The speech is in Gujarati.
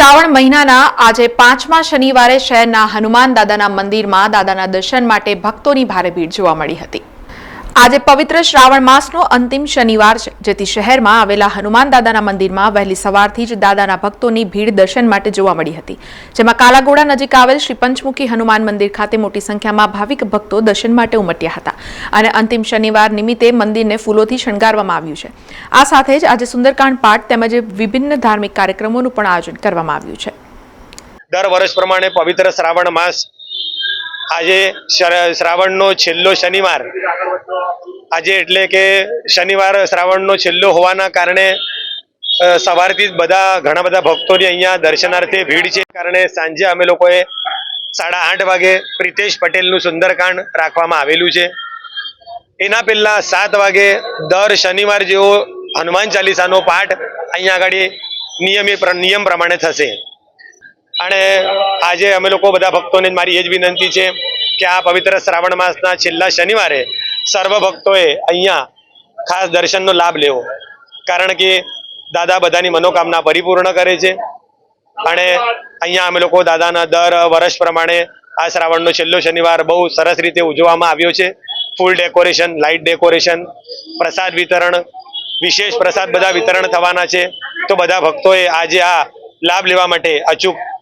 શ્રાવણ મહિનાના આજે પાંચમા શનિવારે શહેરના હનુમાન દાદાના મંદિરમાં દાદાના દર્શન માટે ભક્તોની ભારે ભીડ જોવા મળી હતી. આજે પવિત્ર શ્રાવણ માસનો અંતિમ શનિવાર છે, જેથી શહેરમાં આવેલા હનુમાન દાદાના મંદિરમાં વહેલી સવારથી જ દાદાના ભક્તોની ભીડ દર્શન માટે જોવા મળી હતી. જેમાં કાલાગોડા નજીક આવેલ શ્રી પંચમુખી હનુમાન મંદિર ખાતે મોટી સંખ્યામાં ભાવિક ભક્તો દર્શન માટે ઉમટ્યા હતા અને અંતિમ શનિવાર નિમિત્તે મંદિરને ફૂલોથી શણગારવામાં આવ્યું છે. આ સાથે જ આજે સુંદરકાંડ પાઠ તેમજ વિભિન્ન ધાર્મિક કાર્યક્રમોનું પણ આયોજન કરવામાં આવ્યું છે. દર વર્ષ પ્રમાણે પવિત્ર શ્રાવણ માસ આજે શ્ર- શ્રાવણનો છેલ્લો શનિવાર. આજે એટલે કે શનિવાર, શ્રાવણનો છેલ્લો હોવાના કારણે સવારથી જ બધા, ઘણા બધા ભક્તોની અહીંયા દર્શનાર્થે ભીડ છે. કારણે સાંજે અમે લોકોએ સાડા આઠ વાગે પ્રિતેશ પટેલનું સુંદરકાંડ રાખવામાં આવેલું છે. એના પહેલા સાત વાગે દર શનિવાર જેવો હનુમાન ચાલીસાનો પાઠ અહીંયા આગળ નિયમે, નિયમ પ્રમાણે થશે. અને આજે અમે લોકો બધા ભક્તોને મારી એ જ વિનંતી છે કે આ પવિત્ર શ્રાવણ માસના છેલ્લા શનિવારે સર્વ ભક્તોએ અહીંયા ખાસ દર્શનનો લાભ લેવો. કારણ કે દાદા બધાની મનોકામના પરિપૂર્ણ કરે છે અને અહીંયા અમે લોકો દાદાના દર વર્ષ પ્રમાણે આ શ્રાવણનો છેલ્લો શનિવાર બહુ સરસ રીતે ઉજવવામાં આવ્યો છે. ફૂલ ડેકોરેશન, લાઇટ ડેકોરેશન, પ્રસાદ વિતરણ, વિશેષ પ્રસાદ બધા વિતરણ થવાના છે. તો બધા ભક્તોએ આજે આ લાભ લેવા માટે અચૂક